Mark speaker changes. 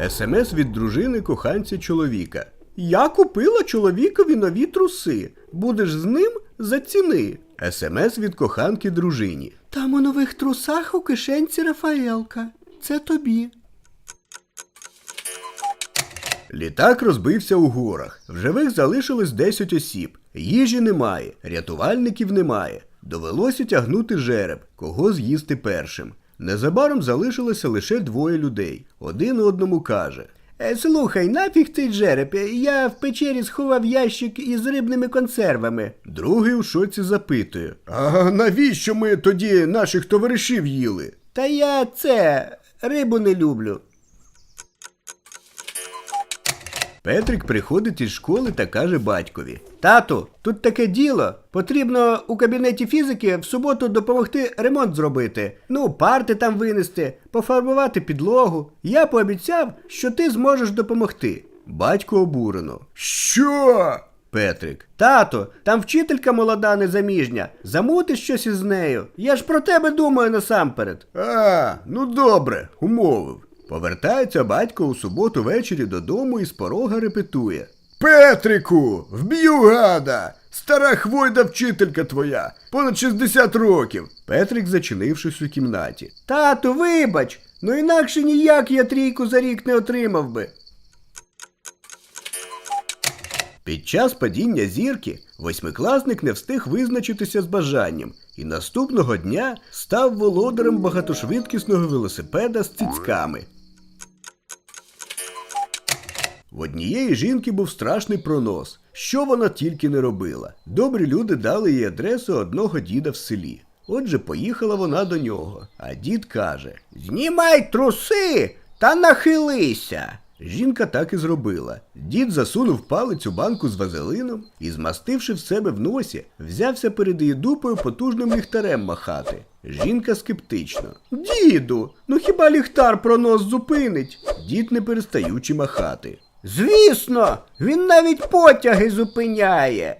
Speaker 1: СМС від дружини коханця чоловіка. Я купила чоловікові нові труси. Будеш з ним за ціни. СМС від коханки дружині. Там у нових трусах у кишенці Рафаелка. Це тобі. Літак розбився у горах. В живих залишилось 10 осіб. Їжі немає, рятувальників немає. Довелося тягнути жереб, кого з'їсти першим. Незабаром залишилося лише двоє людей. Один одному каже: «Е, Слухай, нафіг цей жереб, е, я в печері сховав ящик із рибними консервами. Другий у шоці запитує: А навіщо ми тоді наших товаришів їли? Та я це рибу не люблю. Петрик приходить із школи та каже батькові: Тату, тут таке діло. Потрібно у кабінеті фізики в суботу допомогти ремонт зробити. Ну, парти там винести, пофарбувати підлогу. Я пообіцяв, що ти зможеш допомогти. Батько обурено. Що? Петрик. Тато, там вчителька молода незаміжня. Замутиш щось із нею. Я ж про тебе думаю насамперед. А, ну добре, умовив. Повертається батько у суботу ввечері додому і з порога репетує. Петрику, вб'ю гада! Стара хвойда вчителька твоя, понад 60 років. Петрик, зачинившись у кімнаті. Тату, вибач, ну інакше ніяк я трійку за рік не отримав би. Під час падіння зірки восьмикласник не встиг визначитися з бажанням і наступного дня став володарем багатошвидкісного велосипеда з цицьками. В однієї жінки був страшний пронос. Що вона тільки не робила. Добрі люди дали їй адресу одного діда в селі. Отже, поїхала вона до нього, а дід каже: Знімай труси та нахилися. Жінка так і зробила. Дід засунув палець у банку з вазелином і, змастивши в себе в носі, взявся перед її дупою потужним ліхтарем махати. Жінка скептично. Діду, ну хіба ліхтар про нос зупинить? Дід не перестаючи махати. Звісно, він навіть потяги зупиняє.